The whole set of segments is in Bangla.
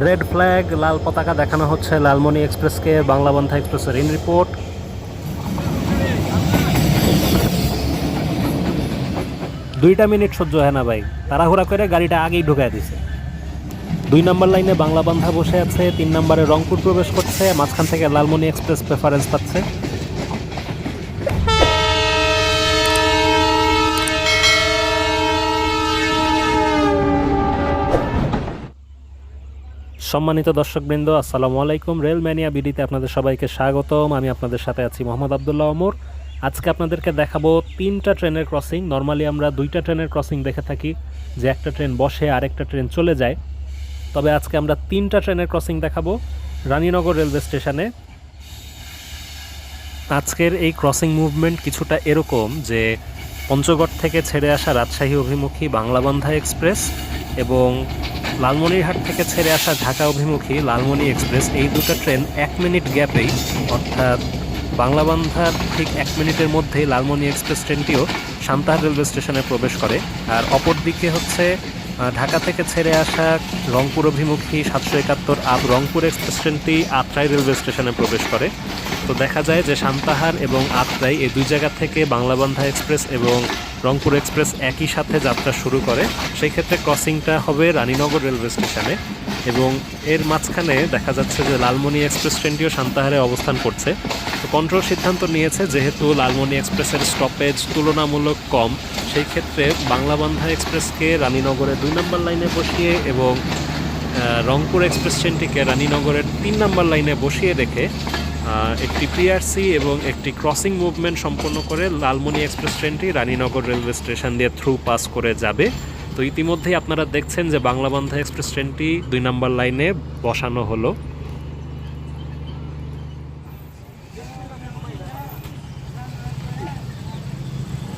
রেড ফ্ল্যাগ, লাল পতাকা দেখানো হচ্ছে লালমনি এক্সপ্রেসকে বাংলাবন্ধা এক্সপ্রেসের ইন রিপোর্ট। দুইটা মিনিট সহ্য হয় না ভাই, তাড়াহুড়া করে গাড়িটা আগেই ঢুকাই দিছে। দুই নম্বর লাইনে বাংলাবান্ধা বসে আছে, তিন নম্বরে রংপুর প্রবেশ করছে, মাঝখান থেকে লালমনি এক্সপ্রেস প্রেফারেন্স পাচ্ছে। সম্মানিত দর্শকবৃন্দ, আসসালামু আলাইকুম। রেল ম্যানিয়া বিডিতে আপনাদের সবাইকে স্বাগতম। আমি আপনাদের সাথে আছি মোহাম্মদ আবদুল্লাহ ওমর। আজকে আপনাদেরকে দেখাবো তিনটা ট্রেনের ক্রসিং। নর্মালি আমরা দুইটা ট্রেনের ক্রসিং দেখে থাকি, যে একটা ট্রেন বসে আরেকটা ট্রেন চলে যায়। তবে আজকে আমরা তিনটা ট্রেনের ক্রসিং দেখাবো রানীনগর রেলওয়ে স্টেশনে। আজকের এই ক্রসিং মুভমেন্ট কিছুটা এরকম যে পঞ্চগড় থেকে ছেড়ে আসা রাজশাহী অভিমুখী বাংলাবন্ধা এক্সপ্রেস এবং লালমনিরহাট থেকে ছেড়ে আসা ঢাকা অভিমুখী লালমনি এক্সপ্রেস, এই দুটো ট্রেন এক মিনিট গ্যাপেই, অর্থাৎ বাংলাবান্ধার ঠিক এক মিনিটের মধ্যেই লালমনি এক্সপ্রেস ট্রেনটিও সান্তাহার রেলওয়ে স্টেশনে প্রবেশ করে। আর অপর দিকে হচ্ছে ঢাকা থেকে ছেড়ে আসা রংপুর অভিমুখী সাতশো একাত্তর আপ রংপুর এক্সপ্রেস ট্রেনটি আত্রাই রেলওয়ে স্টেশনে প্রবেশ করে। তো দেখা যায় যে সান্তাহার এবং আত্রাই এই দুই জায়গা থেকে বাংলাবান্ধা এক্সপ্রেস এবং রংপুর এক্সপ্রেস একই সাথে যাত্রা শুরু করে। সেই ক্ষেত্রে ক্রসিংটা হবে রানীনগর রেলওয়ে স্টেশনে এবং এর মাঝখানে দেখা যাচ্ছে যে লালমনি এক্সপ্রেস ট্রেনটিও সান্তাহারে অবস্থান করছে। তো কন্ট্রোল সিদ্ধান্ত নিয়েছে যেহেতু লালমনি এক্সপ্রেসের স্টপেজ তুলনামূলক কম, সেই ক্ষেত্রে বাংলাবান্ধা এক্সপ্রেসকে রানীনগরের দুই নম্বর লাইনে বসিয়ে এবং রংপুর এক্সপ্রেস ট্রেনটিকে রানীনগরের তিন নম্বর লাইনে বসিয়ে রেখে একটি পিআরসি এবং একটি ক্রসিং মুভমেন্ট সম্পন্ন করে লালমনি এক্সপ্রেস ট্রেনটি রানীনগর রেলওয়ে স্টেশন দিয়ে থ্রু পাস করে যাবে। তো ইতিমধ্যেই আপনারা দেখছেন যে বাংলাবান্ধা এক্সপ্রেস ট্রেনটি দুই নম্বর লাইনে বসানো হলো।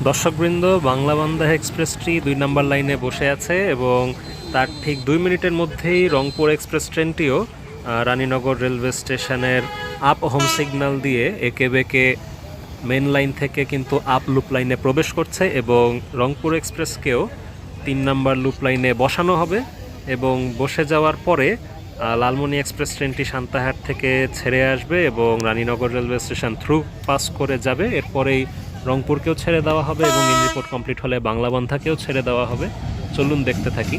দর্শকবৃন্দ, বাংলাবান্ধা এক্সপ্রেসটি দুই নম্বর লাইনে বসে আছে এবং তার ঠিক দুই মিনিটের মধ্যেই রংপুর এক্সপ্রেস ট্রেনটিও রানীনগর রেলওয়ে স্টেশনের আপ হোম সিগন্যাল দিয়ে একে বেঁকে মেন লাইন থেকে কিন্তু আপ লুপ লাইনে প্রবেশ করছে এবং রংপুর এক্সপ্রেসকেও তিন নাম্বার লুপ লাইনে বসানো হবে এবং বসে যাওয়ার পরে লালমনি এক্সপ্রেস ট্রেনটি সান্তাহার থেকে ছেড়ে আসবে এবং Raninagar railway station through pass করে যাবে। এরপরেই রংপুরকেও ছেড়ে দেওয়া হবে এবং ইন রিপোর্ট কমপ্লিট হলে বাংলাবান্ধাকেও ছেড়ে দেওয়া হবে। চলুন দেখতে থাকি।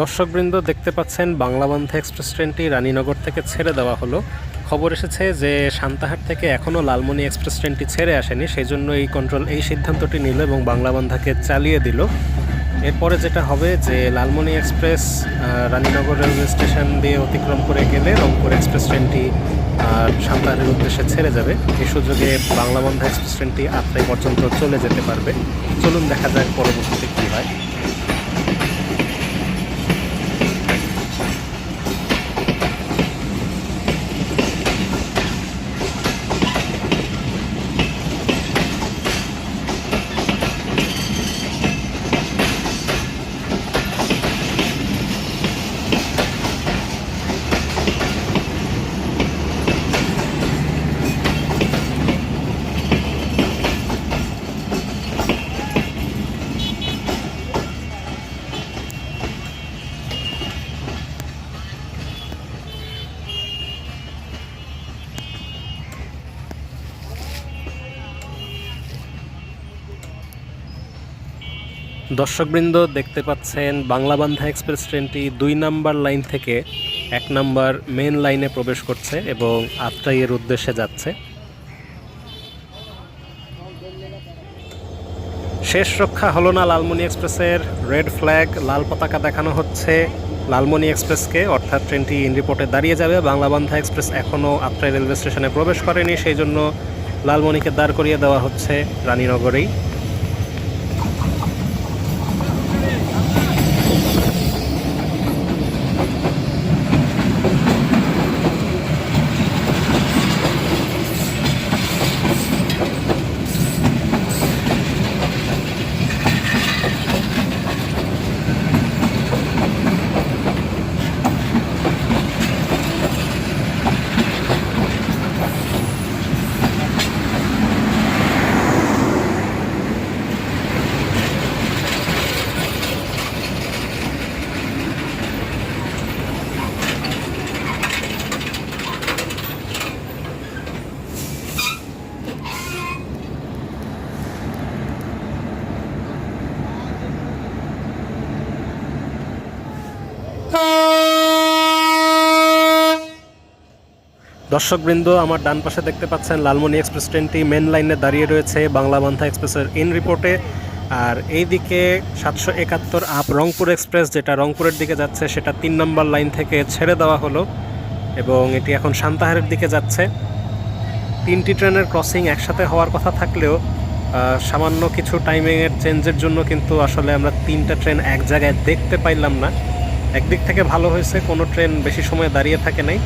দর্শকবৃন্দ দেখতে পাচ্ছেন বাংলাবান্ধা এক্সপ্রেস ট্রেনটি রানীনগর থেকে ছেড়ে দেওয়া হলো। খবর এসেছে যে সান্তাহাট থেকে এখনও লালমনি এক্সপ্রেস ট্রেনটি ছেড়ে আসেনি সেই জন্য এই কন্ট্রোল এই সিদ্ধান্তটি নিল এবং বাংলাবান্ধাকে চালিয়ে দিল। এরপরে যেটা হবে যে Lalmoni express Raninagar railway station দিয়ে অতিক্রম করে গেলে রংপুর এক্সপ্রেস ট্রেনটি সাঁতারের উদ্দেশ্যে ছেড়ে যাবে। এই সুযোগে বাংলাবন্ধা এক্সপ্রেস ট্রেনটি আত্রাই পর্যন্ত চলে যেতে পারবে। চলুন দেখা যাক পরবর্তীতে দর্শকবৃন্দ দেখতে পাচ্ছেন বাংলাবান্ধা এক্সপ্রেস ট্রেনটি দুই নাম্বার লাইন থেকে এক নাম্বার মেন লাইনে প্রবেশ করছে এবং আত্রাইয়ের উদ্দেশ্যে যাচ্ছে। শেষ রক্ষা হলো না লালমনি এক্সপ্রেসের। রেড ফ্ল্যাগ, লাল পতাকা দেখানো হচ্ছে লালমনি এক্সপ্রেসকে। অর্থাৎ ট্রেনটি ইন রিপোর্টে দাঁড়িয়ে যাবে। বাংলাবান্ধা এক্সপ্রেস এখনও আত্রাই রেলওয়ে স্টেশনে প্রবেশ করেনি, সেই জন্য লালমনিকে দাঁড় করিয়ে দেওয়া হচ্ছে রানীনগরেই। দর্শকবৃন্দ, আমার ডান পাশে দেখতে পাচ্ছেন লালমনি এক্সপ্রেস ট্রেনটি মেন লাইনে দাঁড়িয়ে রয়েছে বাংলাবান্ধা এক্সপ্রেসের ইন রিপোর্টে। আর এইদিকে সাতশো একাত্তর আপ রংপুর এক্সপ্রেস, যেটা রংপুরের দিকে যাচ্ছে, সেটা তিন নম্বর লাইন থেকে ছেড়ে দেওয়া হলো এবং এটি এখন সান্তাহারের দিকে যাচ্ছে। তিনটি ট্রেনের ক্রসিং একসাথে হওয়ার কথা থাকলেও সামান্য কিছু টাইমিংয়ের চেঞ্জের জন্য কিন্তু আসলে আমরা তিনটা ট্রেন এক জায়গায় দেখতে পাইলাম না। একদিক থেকে ভালো হয়েছে, কোনো ট্রেন বেশি সময় দাঁড়িয়ে থাকে নাই।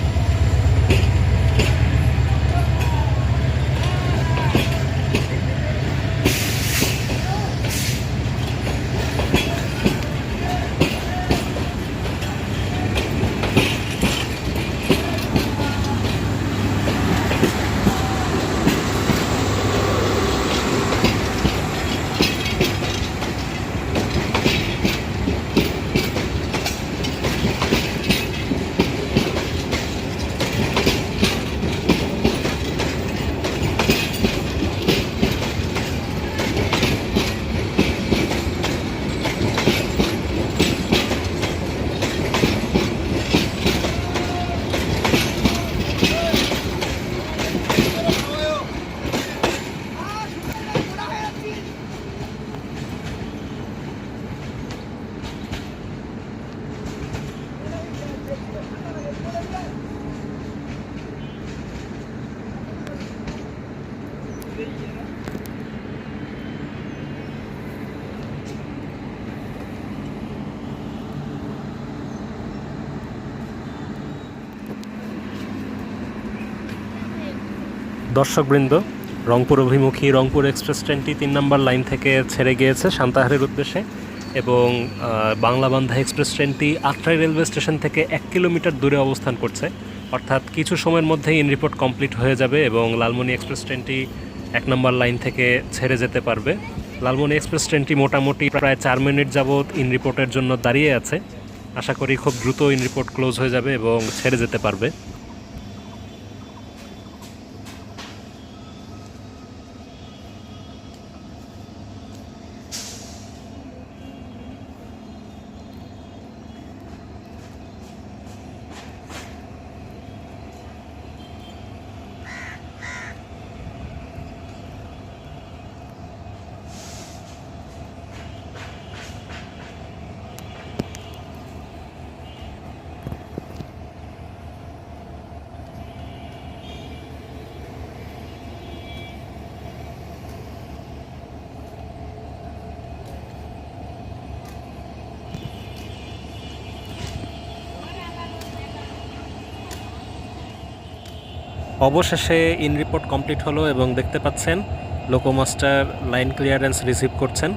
দর্শকবৃন্দ, রংপুর অভিমুখী রংপুর এক্সপ্রেস ট্রেনটি তিন নম্বর লাইন থেকে ছেড়ে গিয়েছে সান্তাহারের উদ্দেশ্যে এবং বাংলাবান্ধা এক্সপ্রেস ট্রেনটি আত্রাই রেলওয়ে স্টেশন থেকে এক কিলোমিটার দূরে অবস্থান করছে। অর্থাৎ কিছু সময়ের মধ্যেই ইন রিপোর্ট কমপ্লিট হয়ে যাবে এবং লালমনি এক্সপ্রেস ট্রেনটি এক নম্বর লাইন থেকে ছেড়ে যেতে পারবে। লালমনি এক্সপ্রেস ট্রেনটি মোটামুটি প্রায় চার মিনিট যাবৎ ইন রিপোর্টের জন্য দাঁড়িয়ে আছে। আশা করি খুব দ্রুত ইন রিপোর্ট ক্লোজ হয়ে যাবে এবং ছেড়ে যেতে পারবে। অবশেষে ইন রিপোর্ট কমপ্লিট হলো এবং দেখতে পাচ্ছেন লোকোমাস্টার লাইন ক্লিয়ারেন্স রিসিভ করছেন।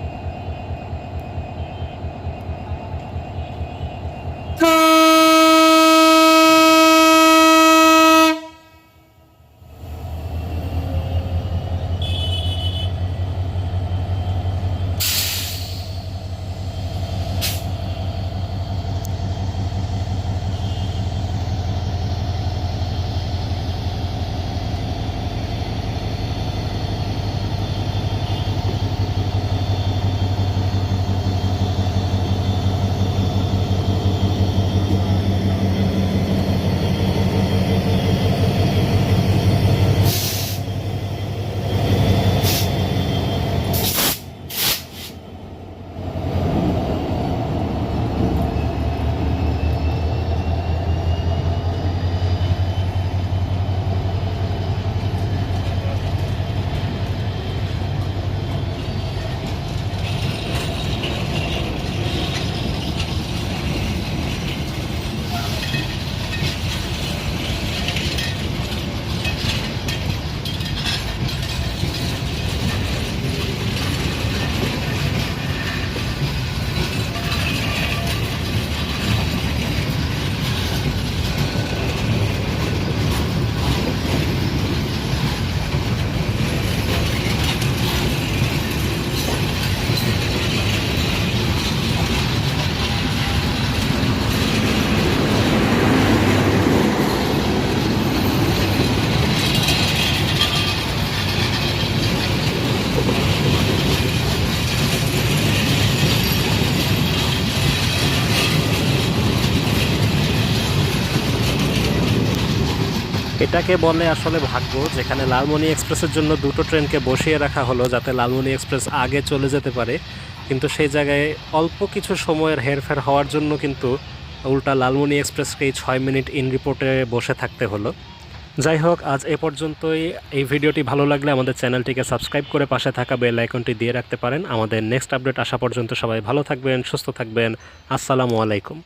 এটাকে বলে আসলে ভাগ্য, যেখানে লালমনি এক্সপ্রেসের জন্য দুটো ট্রেনকে বসিয়ে রাখা হলো যাতে লালমনি এক্সপ্রেস আগে চলে যেতে পারে। কিন্তু সেই জায়গায় অল্প কিছু সময়ের হেরফের হওয়ার জন্য কিন্তু উল্টা লালমনি এক্সপ্রেসকে এই ছয় মিনিট ইন রিপোর্টে বসে থাকতে হলো। যাই হোক, আজ এ পর্যন্তই। এই ভিডিওটি ভালো লাগলে আমাদের চ্যানেলটিকে সাবস্ক্রাইব করে পাশে থাকা বেল আইকনটি দিয়ে রাখতে পারেন। আমাদের নেক্সট আপডেট আসা পর্যন্ত সবাই ভালো থাকবেন, সুস্থ থাকবেন। আসসালামু আলাইকুম।